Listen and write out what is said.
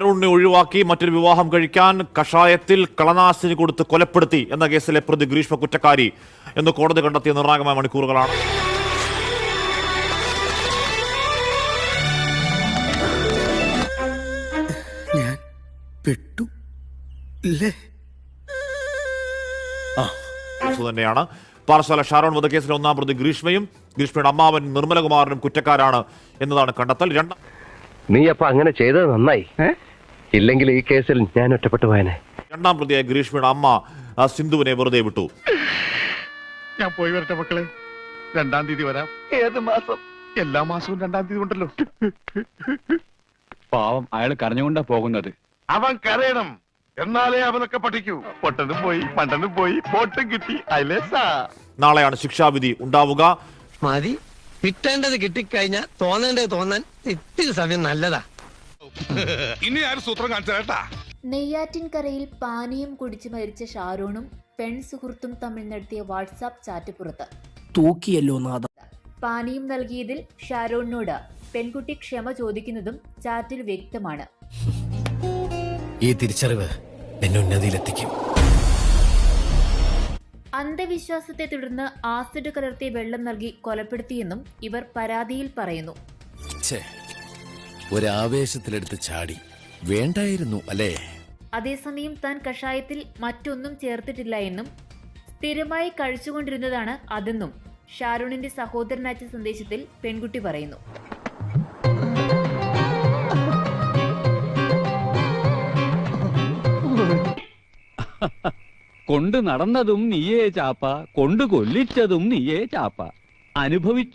ഷാരൂണിനെ ഒഴിവാക്കി മറ്റൊരു വിവാഹം കഴിക്കാൻ കഷായത്തിൽ കളനാശിനി കൊടുത്ത് കൊലപ്പെടുത്തി എന്ന കേസിലെ പ്രതി ഗ്രീഷ്മ കുറ്റക്കാരി എന്ന് കോടതി കണ്ടെത്തിയ നിർണായകമായ മണിക്കൂറുകളാണ്. ഞാൻ പെട്ടു തന്നെയാണ്. പാറശാല ഷാരോൺ വധക്കേസിലെ ഒന്നാം പ്രതി ഗ്രീഷ്മയും ഗ്രീഷ്മയുടെ അമ്മാവൻ നിർമ്മലകുമാറിനും കുറ്റക്കാരാണ് എന്നതാണ് കണ്ടെത്തൽ. രണ്ടാം നീ അപ്പൊ അങ്ങനെ ചെയ്തത് നന്നായി. ഇല്ലെങ്കിൽ ഈ കേസിൽ ഞാൻ ഒറ്റപ്പെട്ടു പോയനെ. രണ്ടാം പ്രതിയായ ഗ്രീഷ്മയുടെ അമ്മ ആ, സിന്ധുവിനെ വെറുതെ വിട്ടു. ഞാൻ പോയി വരട്ടെ മക്കളെ. രണ്ടാം തീയതി വരാം. ഏത് മാസം? എല്ലാ മാസവും രണ്ടാം തീയതി ഉണ്ടല്ലോ. പാവം അയാൾ കരഞ്ഞുകൊണ്ടാ പോകുന്നത്. അവൻ കരയണം. എന്നാലേ അവനൊക്കെ പഠിക്കൂ. പൊട്ടനും പോയി മണ്ടനും പോയി പൊട്ടും കിട്ടി. അയലേസാ നാളെയാണ് ശിക്ഷാവിധി ഉണ്ടാവുക. മതി. കിട്ടേണ്ടത് കിട്ടിക്കഴിഞ്ഞാ തോന്നേണ്ടത് തോന്നാൻ ഇത്തിരി സമയം നല്ലതാ. ഇനി ആരും സൂത്രം കാണിച്ചാ നെയ്യാറ്റിൻകരയിൽ പാനീയം കുടിച്ച് മരിച്ച ഷാരൂണും പെൺ സുഹൃത്തും തമ്മിൽ നടത്തിയ വാട്സാപ്പ് ചാറ്റ് പുറത്ത് തൂക്കിയല്ലോ നാഥ. പാനീയം നൽകിയതിൽ ഷാരൂണിനോട് പെൺകുട്ടി ക്ഷമ ചോദിക്കുന്നതും ചാറ്റിൽ വ്യക്തമാണ്. ഈ തിരിച്ചറിവ് എന്നെ ഉന്നതിയിലെത്തിക്കും. അന്ധവിശ്വാസത്തെ തുടർന്ന് ആസിഡ് കലർത്തിയ വെള്ളം നൽകി കൊലപ്പെടുത്തിയെന്നും ഇവർ പരാതിയിൽ പറയുന്നു. ഒരാവേശത്തിലെടുത്ത് ചാടി. വേണ്ടായിരുന്നു അല്ലേ? അതേസമയം താൻ കഷായത്തിൽ മറ്റൊന്നും ചേർത്തിട്ടില്ല എന്നും സ്ഥിരമായി കഴിച്ചുകൊണ്ടിരുന്നതാണ് അതെന്നും ഷാരൂണിന്റെ സഹോദരൻ അയച്ച സന്ദേശത്തിൽ പെൺകുട്ടി പറയുന്നു. കൊണ്ട് നടന്നതും നീയേ ചാപ്പ കൊണ്ട് കൊല്ലിച്ചതും നീയേ ചാപ്പ. അനുഭവിച്ചു